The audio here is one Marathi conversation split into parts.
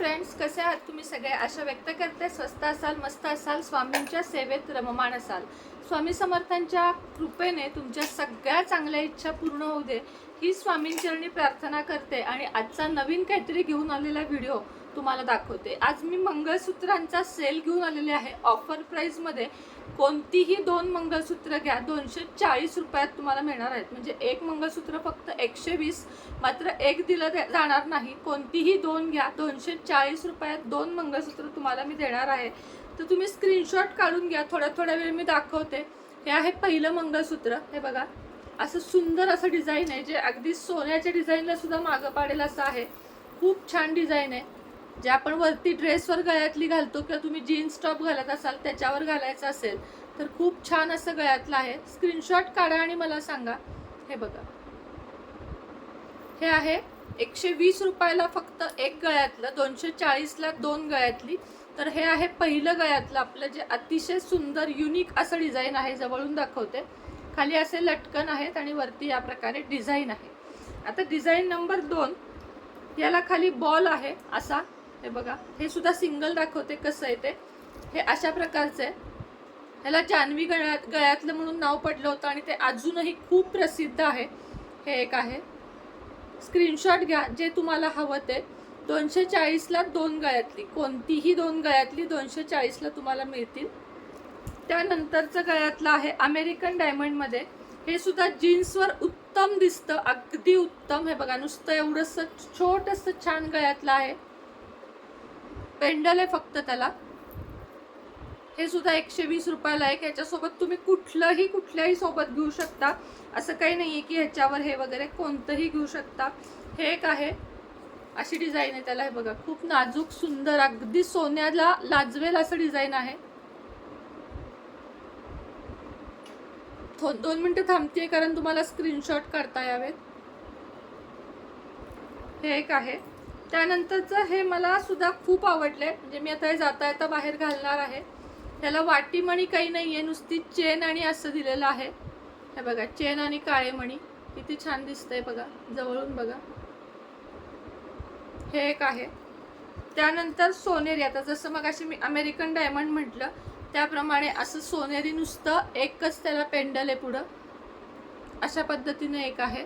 फ्रेंड्स कसे आहात तुम्ही सगळे? आशा व्यक्त करते. स्वस्त असाल मस्त असाल स्वामींच्या सेवेत रममाण असाल. स्वामी समर्थांच्या कृपेने तुमच्या सगळ्या चांगल्या इच्छा पूर्ण होऊ दे. ही स्वामींचरणी प्रार्थना करते आणि आजचा नवीन काहीतरी घेऊन आलेला व्हिडिओ तुम्हाला दाखवते. आज मी मंगळसूत्रांचा सेल घेऊन आलेले आहे. ऑफर प्राईजमध्ये कोणतीही दोन मंगळसूत्र घ्या दोनशे चाळीस रुपयात तुम्हाला मिळणार आहेत. म्हणजे एक मंगळसूत्र फक्त एकशे वीस मात्र एक दिलं दे- जाणार नाही. कोणतीही दोन घ्या दोनशे चाळीस रुपयात दोन मंगळसूत्र तुम्हाला मी देणार आहे. तर तुम्ही स्क्रीनशॉट काढून घ्या थोड्या थोड्या वेळ मी दाखवते. हे आहे पहिलं मंगळसूत्र हे बघा. असं सुंदर असं डिझाईन आहे जे अगदी सोन्याच्या डिझाईनला सुद्धा मागं पाडेल असं आहे. खूप छान डिझाईन आहे. जे आपण वरती ड्रेसवर गळ्यातली घालतो किंवा तुम्ही जीन्स टॉप घालत असाल त्याच्यावर घालायचं असेल तर खूप छान असं गळ्यातलं आहे. स्क्रीनशॉट काढा आणि मला सांगा. हे बघा. हे आहे एकशे वीस रुपयाला फक्त एक गळ्यातलं दोनशे चाळीसला दोन गळ्यातली. तर हे आहे पहिलं गळ्यातलं आपलं जे अतिशय सुंदर युनिक असं डिझाईन आहे जवळून दाखवते. खाली असे लटकन आहेत आणि वरती या प्रकारे डिझाईन आहे. आता डिझाईन नंबर दोन याला खाली बॉल आहे असा. हे बघा. हे सुद्धा सिंगल दाखवते कसं आहे ते. हे अशा प्रकारचं आहे. ह्याला जान्हवी गळ्यात गळ्यातलं म्हणून नाव पडलं होतं आणि ते अजूनही खूप प्रसिद्ध आहे. हे एक आहे. स्क्रीनशॉट घ्या. जे तुम्हाला हवं ते. दोनशे चाळीसला दोन गळ्यातली. कोणतीही दोन गळ्यातली दोनशे चाळीसला तुम्हाला मिळतील. त्यानंतरचं गळ्यातलं आहे अमेरिकन डायमंडमध्ये हे सुद्धा जीन्सवर उत्तम दिसतं. अगदी उत्तम. हे बघा नुसतं एवढंसं छोटंसं छान गळ्यातलं आहे. पेंडल आहे फक्त त्याला. हे सुद्धा एकशे वीस रुपयाला आहे ह्याच्यासोबत तुम्ही कुठलंही कुठल्याही सोबत घेऊ शकता. असं काही नाही आहे की ह्याच्यावर हे वगैरे कोणतंही घेऊ शकता. हे एक आहे. अशी डिझाईन आहे त्याला. हे बघा खूप नाजूक सुंदर अगदी सोन्याला लाजवेल असं डिझाईन आहे. थो- दोन मिनटं थांबते कारण तुम्हाला स्क्रीनशॉट करता यावेत. हे एक आहे. त्यानंतरचं हे मला सुद्धा खूप आवडले म्हणजे मी आता हे जाता येता बाहेर घालणार आहे. त्याला वाटीमणी काही नाही आहे नुसती चेन आणि असं दिलेलं आहे. हे बघा चेन आणि काळे मणी किती छान दिसतंय बघा जवळून बघा. हे एक आहे. त्यानंतर सोनेरी. आता जसं मग अशी मी अमेरिकन डायमंड म्हटलं त्याप्रमाणे असं सोनेरी नुसतं एकच त्याला पेंडल आहे पुढं. अशा पद्धतीनं एक आहे.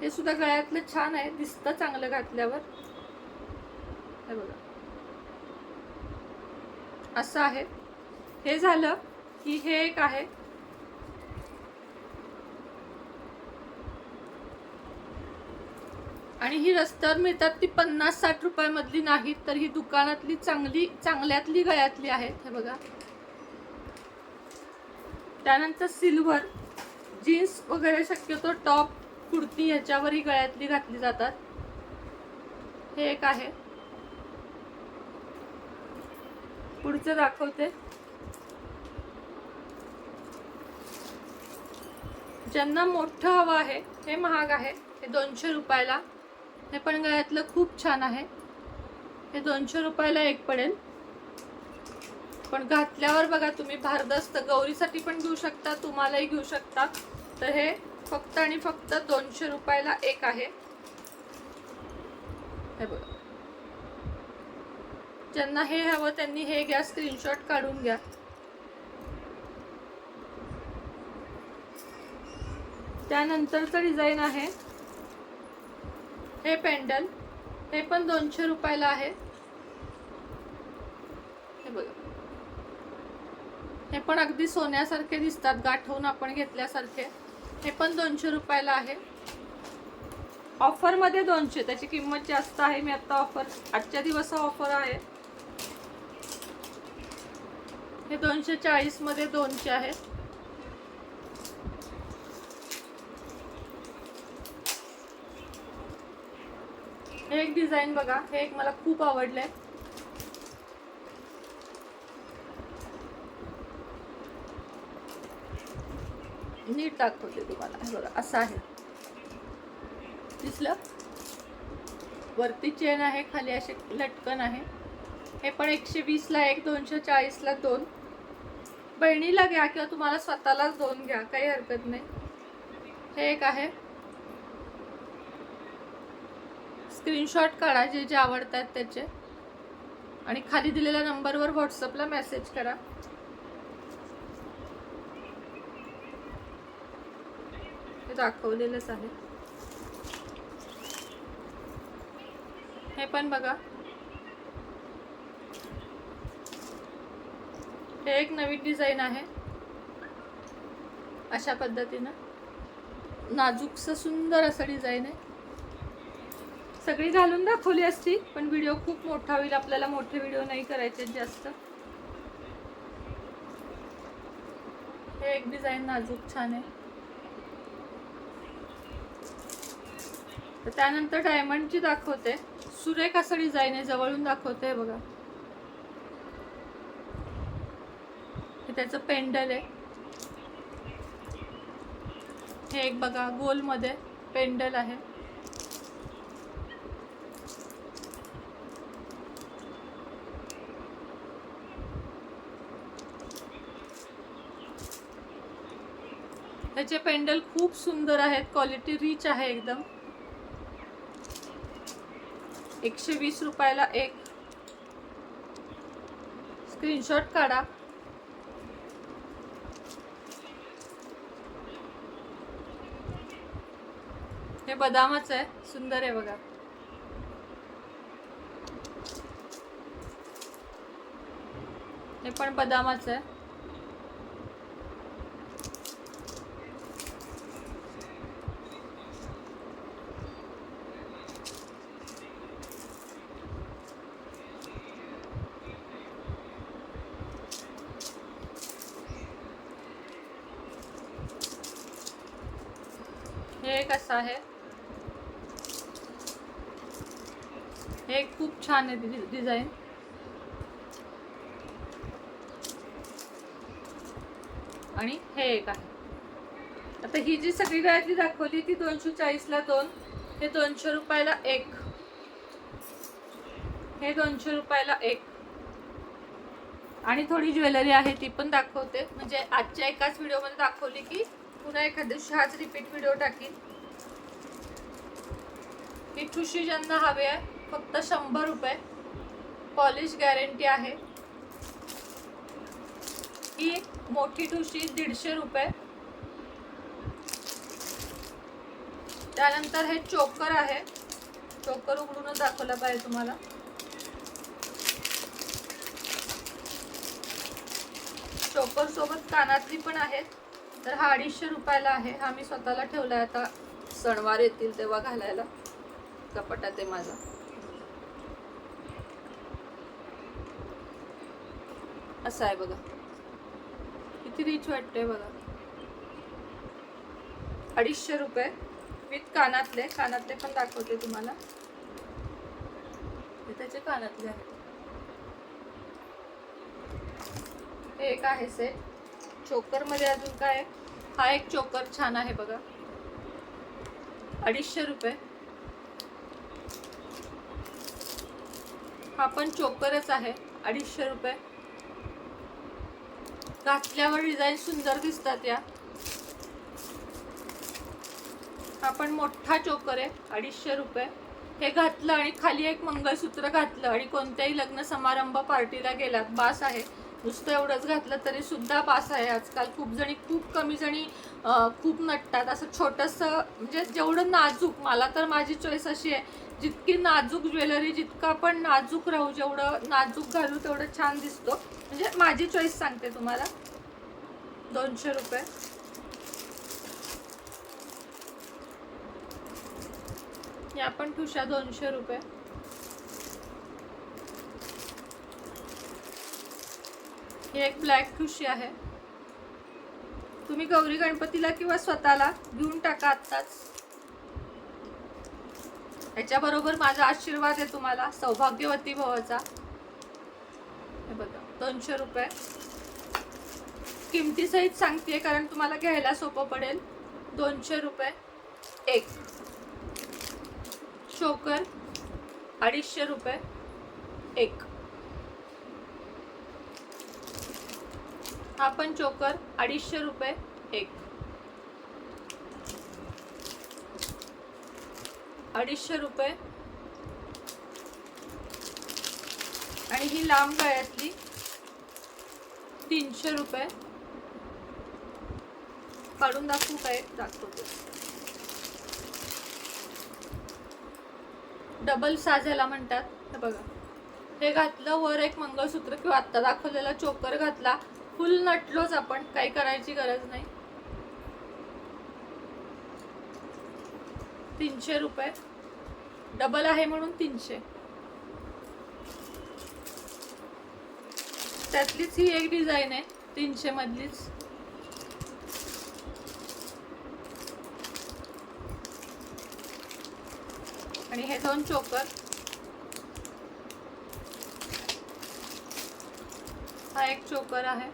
हे सुद्धा गळ्यातलं छान आहे दिसतं चांगलं घातल्यावर. हे बघा. असं आहे. हे झालं की हे एक आहे. आणि ही रस्त्यावर मिळतात ती पन्नास साठ रुपयामधली नाहीत तर ही दुकानातली चांगली चांगल्यातली गळ्यातली आहेत हे बघा. त्यानंतर सिल्वर जीन्स वगैरे शक्यतो टॉप कुर्ती ह्याच्यावर ही गळ्यातली घातली जातात. हे एक आहे. पुढचं दाखवते. ज्यांना मोठं हवं आहे हे महाग आहे हे दोनशे रुपयाला. हे पण गळ्यातलं खूप छान आहे. हे दोनशे रुपयाला एक पडेल. पण घातल्यावर बघा तुम्ही भारदस्त गौरीसाठी पण घेऊ शकता तुम्हालाही घेऊ शकता. तर हे फक्त आणि फक्त दोनशे रुपयाला एक आहे. हे बघा. ज्यांना हे हवं त्यांनी हे घ्या स्क्रीनशॉट काढून घ्या. त्यानंतरचं डिझाईन आहे. हे पेंडल हे पण दोनशे रुपयाला आहे. हे बघा. हे पण अगदी सोन्यासारखे दिसतात गाठवून आपण घेतल्यासारखे. हे पण दोनशे रुपयाला आहे. ऑफरमध्ये दोनशे त्याची किंमत जास्त आहे मी आत्ता ऑफर आजच्या दिवस ऑफर आहे. हे दोनशे चाळीसमध्ये दोनशे आहेत हे एक डिझाईन बघा हे एक मला खूप आवडलंय. नीट दाखवते तुम्हाला. हे बघा असं आहे. दिसलं? वरती चेन आहे खाली असे लटकन आहे. हे पण एकशे वीसला एक दोनशे चाळीसला दोन. बहिणीला घ्या किंवा तुम्हाला स्वतःलाच दोन घ्या काही हरकत नाही. हे एक आहे. स्क्रीनशॉट काढा जे जे आवडतात त्याचे. आणि खाली दिलेल्या नंबरवर व्हॉट्सअपला मेसेज करा. हे दाखवलेलंच आहे. हे पण बघा. हे एक नवीन डिझाईन आहे. अशा पद्धतीनं. नाजूकसं सुंदर असं डिझाईन आहे. सगळी घालून दाखवली असती पण व्हिडिओ खूप मोठा होईल. आपल्याला मोठे व्हिडिओ नाही करायचे जास्त. हे एक डिझाईन नाजूक छान आहे. तर त्यानंतर डायमंडची दाखवते. सुरेख असं डिझाईन आहे जवळून दाखवते बघा. हे त्याचं पेंडल आहे. हे एक बघा गोलमध्ये पेंडल आहे. त्याचे पेंडल खूप सुंदर आहेत क्वालिटी रिच आहे एकदम. एकशे वीस रुपयाला एक. स्क्रीनशॉट काढा. हे बदामच आहे. सुंदर आहे बघा. हे पण बदामाच आहे. हे एक असं आहे? हे एक खूप छान आहे डिझाईन. आणि हे एक आहे. आता ही जी सगळी गळ्यातली दाखवली ती दोनशे चाळीसला दोन हे दोनशे रुपयाला एक. हे दोनशे रुपयाला एक. आणि थोडी ज्वेलरी आहे ती पण दाखवते. म्हणजे आजच्या एकाच व्हिडिओमध्ये दाखवली की पुन्हा एखाद्या दिवशी हाच रिपीट व्हिडिओ टाकीन. ही ठुशी ज्यांना हवे आहे फक्त शंभर रुपये. पॉलिश गॅरंटी आहे. ही मोठी ठुशी दीडशे रुपये. त्यानंतर हे चोकर आहे. चोकर उघडूनच दाखवला पाहिजे तुम्हाला. चोकर सोबत कानातली पण आहेत तर हा अडीचशे रुपयाला आहे. हा मी स्वतःला ठेवलाय आता. सणवार येतील तेव्हा घालायला. कपाटात आहे माझा. असं आहे बघा. किती रिच वाटतंय बघा. अडीचशे रुपये विथ कानातले. कानातले पण दाखवते तुम्हाला. त्याचे कानातले आहेत. एक आहे सेट चोकरमध्ये अजून काय? हा एक चोकर छान आहे बघा. अडीचशे रुपये. हा पण चोकरच आहे. अडीचशे रुपये. घातल्यावर डिझाईन सुंदर दिसतात या. आपण मोठा चोकर आहे अडीचशे रुपये. हे घातलं आणि खाली एक मंगळसूत्र घातलं आणि कोणत्याही लग्न समारंभ पार्टीला गेलात बास आहे. नुसतं एवढंच घातलं तरी सुद्धा बास आहे. आजकाल खूप जणी खूप कमी जणी खूप नटतात. असं छोटंसं म्हणजे जेवढं नाजूक मला तर माझी चॉईस अशी आहे जितकी नाजूक ज्वेलरी जितकं आपण नाजूक राहू जेवढं नाजूक घालू तेवढं छान दिसतो. म्हणजे माझी चॉईस सांगते तुम्हाला. दोनशे रुपये. या पण ठुशा दोनशे रुपये. ही एक ब्लॅक ठुशी आहे. तुम्ही गौरी गणपतीला किंवा स्वतःला घेऊन टाका आत्ताच. याच्याबरोबर माझा आशीर्वाद आहे तुम्हाला. सौभाग्यवती भवाचा. हे बघा दोनशे रुपये. किमतीसहित सांगते कारण तुम्हाला घ्यायला सोपं पडेल. दोनशे रुपये एक. चोकर अडीचशे रुपये एक. हा पण चोकर अडीचशे रुपये एक. अडीचशे रुपये. आणि ही लांब गळ्यातली तीनशे रुपये. काढून दाखवू काय दाखवतो. डबल साजेला म्हणतात. हे बघा. हे घातलं वर एक मंगळसूत्र किंवा आत्ता दाखवलेला चोकर घातला. फुल नटलोच आपण. काही करायची गरज नाही. तीनशे रुपये. डबल आहे म्हणून तीनशे. त्यातलीच ही एक डिझाईन आहे तीनशे मधलीच. आणि हे दोन चोकर. हा एक चोकर आहे.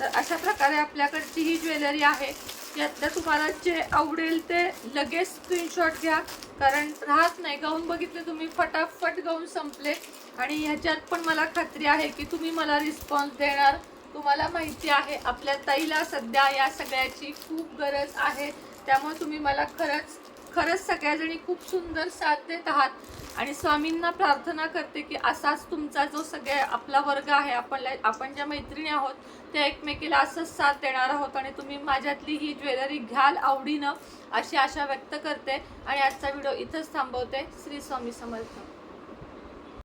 तर अशा प्रकारे आपल्याकडची ही ज्वेलरी आहे. यातल्या तुम्हाला जे आवडेल ते लगेच स्क्रीनशॉट घ्या. कारण राहत नाही. गाऊन बघितले तुम्ही फटाफट गाऊन संपले. आणि ह्याच्यात पण मला खात्री आहे की तुम्ही मला रिस्पॉन्स देणार. तुम्हाला माहिती आहे आपल्या ताईला सध्या या सगळ्याची खूप गरज आहे. त्यामुळे तुम्ही मला खरंच खरंच सगळ्याजणी खूप सुंदर साथ देत आहात. आणि स्वामींना प्रार्थना करते की असाच तुमचा जो सगळ्या आपला वर्ग आहे आपण आपण ज्या मैत्रिणी आहोत त्या एकमेकीला असंच साथ देणार आहोत आणि तुम्ही माझ्यातली ही ज्वेलरी घ्याल आवडीनं अशी आशा व्यक्त करते. आणि आजचा व्हिडिओ इथंच थांबवते. श्री स्वामी समर्थ.